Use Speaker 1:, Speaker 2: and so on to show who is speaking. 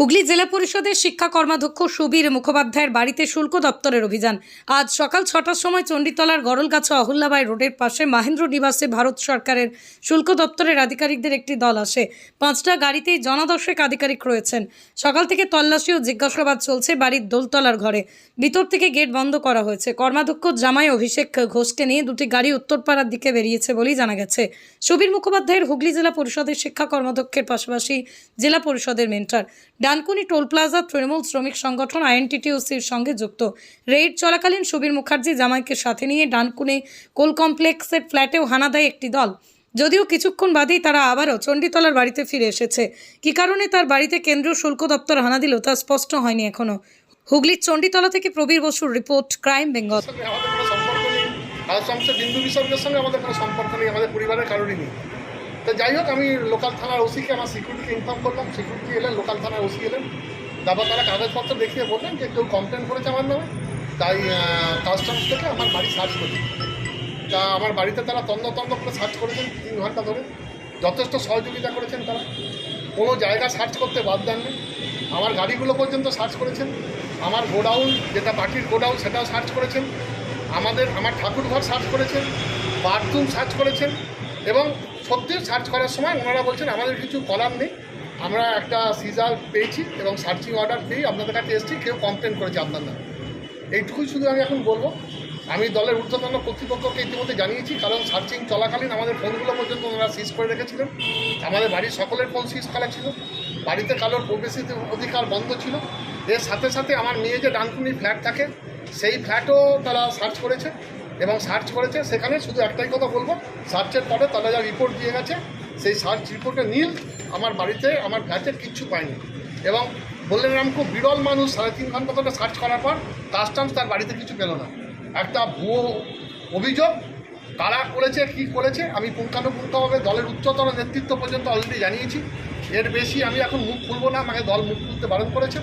Speaker 1: হুগলি জেলা পরিষদের শিক্ষা কর্মাধ্যক্ষ সুবীর মুখোপাধ্যায়ের বাড়িতে শুল্ক দপ্তরের অভিযান। আজ সকাল ছটার সময় চণ্ডীতলার গরলগাছা অহল্যাবাই রোডের পাশে মাহেন্দ্র নিবাসে ভারত সরকারের শুল্ক দপ্তরের আধিকারিকদের একটি দল আসে। পাঁচটা গাড়িতেই জনদশেক আধিকারিক রয়েছেন। সকাল থেকে তল্লাশি ও জিজ্ঞাসাবাদ চলছে বাড়ির দোলতলার ঘরে। ভিতর থেকে গেট বন্ধ করা হয়েছে। কর্মাধ্যক্ষ জামাই অভিষেক ঘোষকে নিয়ে দুটি গাড়ি উত্তরপাড়ার দিকে বেরিয়েছে বলেই জানা গেছে। সুবীর মুখোপাধ্যায়ের হুগলি জেলা পরিষদের শিক্ষা কর্মাধ্যক্ষের পাশাপাশি জেলা পরিষদের mentor. Dankuni toll plaza Trinamool শ্রমিক সংগঠন আইএনটিটিউসির সঙ্গে যুক্ত। রেড চলাকালীন সুবীর মুখার্জি জামাইকে সাথে নিয়ে ডানকুনি কোল কমপ্লেক্সের ফ্ল্যাটেও হানা দেয় একটি দল। যদিও কিছুক্ষণ বাদেই তারা আবারও চণ্ডীতলার বাড়িতে ফিরে এসেছে। কী কারণে তার বাড়িতে কেন্দ্রীয় শুল্ক দপ্তর হানা দিল তা স্পষ্ট হয়নি এখনও হুগলির চণ্ডীতলা থেকে প্রবীর বসুর রিপোর্ট ক্রাইম বেঙ্গল।
Speaker 2: আমাদের কোনো সম্পর্ক নেই। আমাদের পরিবারের কারোরই নেই। তো যাই হোক, আমি লোকাল থানার ওসিকে, আমার সিকিউরিটিকে ইনফর্ম করলাম। সিকিউরিটি এলেন লোকাল থানার ওসি এলেন। তারপর তারা কাগজপত্র দেখিয়ে বললেন যে কেউ কমপ্লেন করেছে আমার নামে। তাই কাস্টমস থেকে আমার বাড়ি সার্চ করি। তা আমার বাড়িতে তারা তন্ন তন্ন করে সার্চ করেছেন, তিন ঘণ্টা ধরে। যথেষ্ট সহযোগিতা করেছেন তারা। কোনো জায়গা সার্চ করতে বাদ দেননি। আমার গাড়িগুলো পর্যন্ত সার্চ করেছেন। আমার গোডাউন, যেটা পাখির গোডাউন, সেটাও সার্চ করেছেন। আমাদের, আমার ঠাকুরঘর সার্চ করেছেন। বাথরুম সার্চ করেছেন। এবং সত্যি সার্চ করার সময় ওনারা বলছেন, আমাদের কিছু করার নেই। আমরা একটা সিজার পেয়েছি এবং সার্চিং অর্ডার পেয়ে আপনাদের কাছে এসেছি। কেউ কমপ্লেন করেছে আপনার নামে। এইটুকুই শুধু আমি এখন বলব। আমি দলের ঊর্ধ্বতন কর্তৃপক্ষকে ইতিমধ্যে জানিয়েছি, কারণ সার্চিং চলাকালীন আমাদের ফোনগুলো পর্যন্ত ওনারা সিজ করে রেখেছিলেন। আমাদের বাড়ির সকলের ফোন সিজ করা ছিল। বাড়িতে কারোর প্রবেশিত অধিকার বন্ধ ছিল। এর সাথে সাথে আমার মেয়ে যে ডানকুনি ফ্ল্যাট থাকে, সেই ফ্ল্যাটও তারা সার্চ করেছে। এবং সার্চ করেছে, সেখানে শুধু একটাই কথা বলব সার্চের পরে তারা যা রিপোর্ট দিয়ে গেছে, সেই সার্চ রিপোর্টে নীল আমার বাড়িতে, আমার ফ্ল্যাটের কিচ্ছু পায়নি। এবং বললেন আমি খুব বিরল মানুষ, সাড়ে তিন ঘণ্টা ধরে সার্চ করার পর কাস্টমস তার বাড়িতে কিছু পেল না। একটা ভুয়ো অভিযোগ, কারা করেছে, কি করেছে, আমি পুঙ্খানুপুঙ্খভাবে দলের উচ্চতর নেতৃত্ব পর্যন্ত অলরেডি জানিয়েছি। এর বেশি আমি এখন মুখ খুলবো না, আমাকে দল মুখ খুলতে বারণ করেছে।